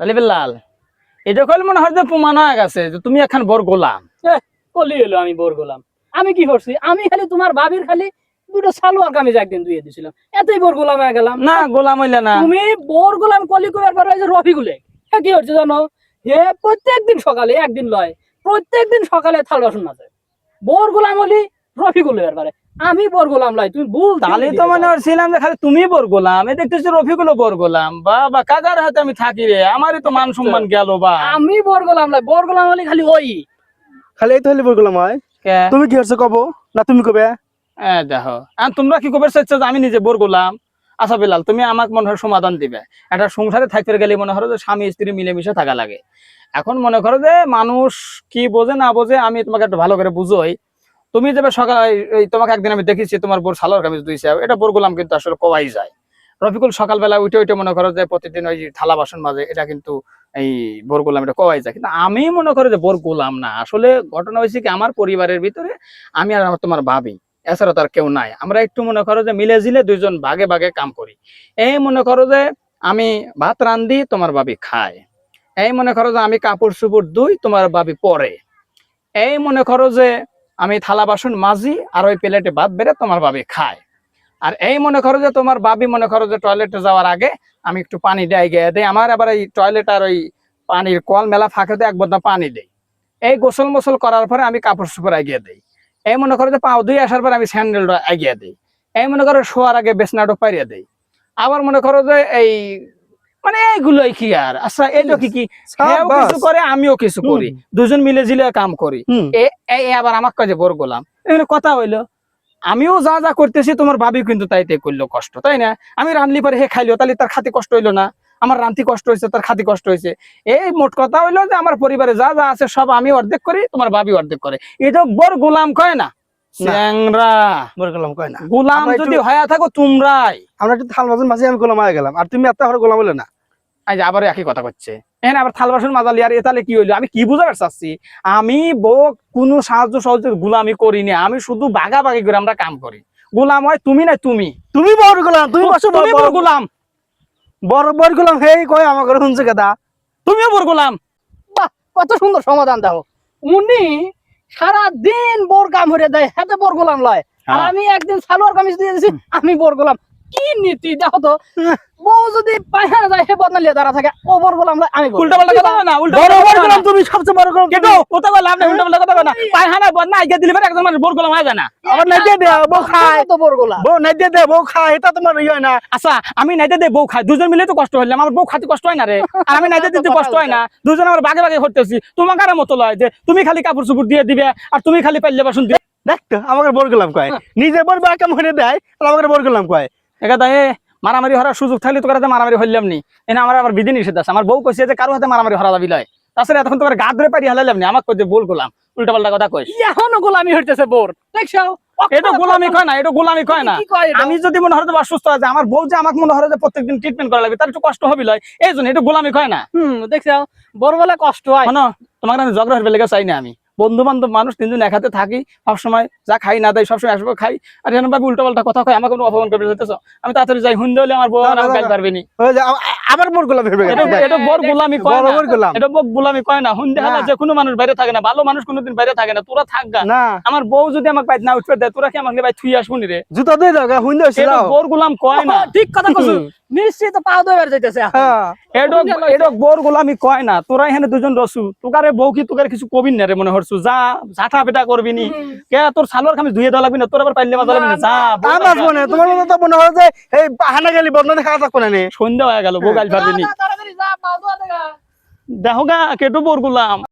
তালিবে লাল এটা কইলে মনে হয় যে প্রমাণ হয়ে গেছে যে তুমি এখন বড় গোলাম। কলি হলো আমি বোর গোলাম। আমি কি করছি? আমি খালি তোমার ভাবির খালি দুটো সালোয়ার কামিজ একদিন ধুয়ে দিছিলাম। এতই বোর গোলাম হয়ে গেলাম। না গোলাম হইলে না। তুমি বোর গোলাম কলি করার পর যে রফিকুলে হে কি হচ্ছে জানো? হে প্রত্যেকদিন সকালে একদিন লয় প্রত্যেকদিন সকালে থাল বাসন মাজে বোর গোলাম হলি রফিকুলে এবারে আমি বোর গোলাম লাই তুমি ভুল তাহলে তো মনে হচ্ছিলাম যে খালি তুমি বর গোলাম এ দেখতেছি রফিকুলো বর গোলাম। বা বা কাকার হাতে আমি থাকি রে আমারই তো মান সম্মান গেল বা আমি বোর গোলাম লাই বোর গোলাম হলি খালি ওই। খালি এই তো হলি বললাম হয়। কে? তুমি কি হচ্ছে কব? না তুমি কবে? এ দেখো আর তোমরা কি কবে চাচ্ছ আমি নিজে বোর গোলাম? আচ্ছা বিলাল তুমি আমাকে মনে হয় সমাধান দিবে। একটা সংসারে থাকতে গেলে মনে করো যে স্বামী স্ত্রী মিলেমিশে থাকা লাগে। এখন মনে করো যে মানুষ কি বোঝে না বোঝে আমি তোমাকে একটু ভালো করে বুঝোই। তুমি যাবে সকাল তোমাকে একদিন আমি দেখেছি, তোমার বোর সালোয়ার কামিজ দুইছে এটা বোর গোলাম কিন্তু আসলে কোয়াই যায়। রফিকুল সকালবেলা উঠে উঠে মনে করো যে প্রতিদিন ওই থালা বাসন মাঝে এটা কিন্তু এই বোর গোলাম, এটা কোয়াই যায়। কিন্তু আমি মনে করি যে বোর গোলাম না। আসলে ঘটনা হয়েছে কি, আমার পরিবারের ভিতরে আমি আর আমার তোমার ভাবি, এছাড়া তার কেউ নাই। আমরা একটু মনে করো যে মিলে জিলে দুইজন ভাগে ভাগে কাম করি। এই মনে করো যে আমি ভাত রান্ধি, তোমার ভাবি খায়। এই মনে করো যে আমি কাপড় চুপড় ধুই, তোমার ভাবি পরে। এই মনে করো যে আমি থালা বাসন মাজি আর ওই প্লেটে ভাত বেড়ে তোমার ভাবি খায়। আর এই মনে করো যে তোমার ভাবি মনে করো যে টয়লেটে যাওয়ার আগে আমি একটু পানি দেয় গিয়ে দেয় আমার আবার এই টয়লেট আর ওই পানির কল মেলা ফাঁকে এক বোতল পানি দেই। এই গোসল মোসল করার পরে আমি কাপড় চুপড় এগিয়ে দেই। এই মনে করো যে পাও ধুয়ে আসার পর আমি স্যান্ডেলটা এগিয়ে দিই। এই মনে করো শোয়ার আগে বেসনাটা পাইরিয়ে দেই। আবার মনে করো যে এই মানে এইগুলোই কি আর? আচ্ছা এটা কি কি? হেও কিছু করে আমিও কিছু করি। দুজন মিলে জিলে কাম করি। এ- আবার আমার কাছে বড় গোলাম। এখানে কথা হইল আমিও যা যা করতেছি তোমার ভাবি কিন্তু তাইতে করল কষ্ট তাই না? আমি রানলি পরে হে খাইলো তাহলে তার খাতি কষ্ট হইল না। আমার রান্তি কষ্ট হয়েছে তার খাতি কষ্ট হয়েছে এই মোট কথা হইল যে আমার পরিবারে যা যা আছে সব আমি অর্ধেক করি তোমার ভাবি অর্ধেক করে। এটা বড় গোলাম কয় না? চ্যাংরা। বলে কয় না। গোলাম যদি হয়ে থাকো তোমরাই। আমরা একটু থাল বাজন মাঝে আমি গোলাম হয়ে গেলাম। আর তুমি এত গোলাম বলে না। আজ আবার একই কথা করছে এখানে আবার থাল বাসন মাজালি আর এ কি হইল? আমি কি বুঝাতে চাচ্ছি? আমি বউ কোনো সাহায্য সহযোগ গুলামি আমি শুধু করে আমরা কাম করি। গোলাম হয় তুমি না তুমি? তুমি বড় গোলাম তুমি তুমি বড় গোলাম। বড় বড় গোলাম হেই কয় আমাকে শুনছে কথা তুমিও বড় গোলাম। বাহ কত সুন্দর সমাধান দাও উনি সারা দিন বোর কাম হরে দেয় হাতে বোর গোলাম লয়। আর হ্যাঁ। আমি একদিন সালোয়ার কামিজ দিয়ে দিছি আমি বোর গোলাম কি নীতি? দেখো তো। বউ যদি পায়খানা যায় হে বদনালিয়া দাঁড়া থাকে। ও বোর গোলাম লয় আমি উল্টা পাল্টা কথা না উল্টা পাল্টা বলো। তুমি সবচেয়ে বড় গোলাম কিন্তু ওটা বলে উল্টা পাল্টা কথা বলো না। পায়খানা বদনা আইগা দিলে পরে একজন মানুষ বড় গোলাম হয়ে যায় না। আবার নাই দিয়ে দে বউ খায়। তো বোর গোলাম। বউ নাই দিয়ে দে বউ খায় এটা তোমার ইয়ে না। আচ্ছা আমি নাইতে দে বউ খাই দুজন মিলে তো কষ্ট হইলাম আমার বউ খাতে কষ্ট হয় না রে। আর আমি নাইতে দিতে কষ্ট হয় না। দুজন আমার বাগে বাগে করতেছি তোমার কার মতো লয় যে তুমি খালি কাপড় চুপড় দিয়ে দিবে আর তুমি খালি পাইলে বাসন দিবে দেখতো আমাকে বড় গোলাম কয়। নিজে বড় বা কাম দেয় আর আমাকে বড় গোলাম কয়। একা এ মারামারি হওয়ার সুযোগ থাকলে তোর হাতে মারামারি হইলাম নি। এনে আমার আবার বিধি নিষেধ আছে। আমার বউ কইছে যে কারও হাতে মারামারি হরা যাবি লয়। তাছাড়া এতক্ষণ তোমার গা ধরে পারি হালাইলাম নি। আমাকে কইতে বল গোলাম উল্টা পাল্টা কথা কইস। এখনও গোলামি হইতেছে বোর। দেখছ এটা গোলামি কয় না। এটা গোলামি কয় না। আমি যদি মনে হয় যে অসুস্থ আছে আমার বউ যে আমাকে মনে হয় যে প্রত্যেকদিন ট্রিটমেন্ট করা লাগবে তার একটু কষ্ট হবে লয়। এই জন্য এটা গোলামি কয় না। হুম দেখছ বড় বলে কষ্ট হয়। তোমাকে আমি ঝগড়া হইবে লেগে চাই না আমি। বন্ধু বান্ধব মানুষ তিনজন এক হাতে থাকি সবসময় যা খাই না দেয় সবসময় একসঙ্গে খাই। আর যেন ভাবে উল্টো পাল্টা কথা কয় আমাকে কোনো অপমান করবে যেতেছ আমি তাড়াতাড়ি যাই হুন্দে হলে আমার বউ আর না। গাইতে পারবে নি ওই যে আ- আ- আবার বড় গোলাম ভেবে এটা গোলামি কয় না। এটা বড় গোলামি কয় না। হুন্দে হালা যে কোনো মানুষ বাইরে থাকে না ভালো মানুষ কোনোদিন বাইরে থাকে না তোরা থাকগা না। আমার বউ যদি আমাকে বাইরে না উঠবে দেয় তোরা কি আমাকে বাইরে থুই আসব নি রে? জুতা দিয়ে দাও দাও বড় গোলাম কয় না। ঠিক কথা কইছো। নিশ্চিত পাও দইবার যাইতেছে। হ্যাঁ এডো এডো বোর গোলামি কয় না তোরা এখানে দুজন রসু। তোকারে বউ কি তোকারে কিছু কবিন না রে মনে হরছু? যা ঝাঁটা পেটা করবি নি। কে তোর সালোয়ার খামিজ ধুয়ে দেওয়া লাগবি না? তোর আবার পাইলে মাজা লাগবি না? যা তা বাঁচবো না তোমার মতো তো মনে হয় যে এই হানা গেলি বন্ধ দেখা থাকব না নে। সন্ধ্যা হয়ে গেল বউ গাল পারবি নি। দেখো গা কেটো বোর গোলাম।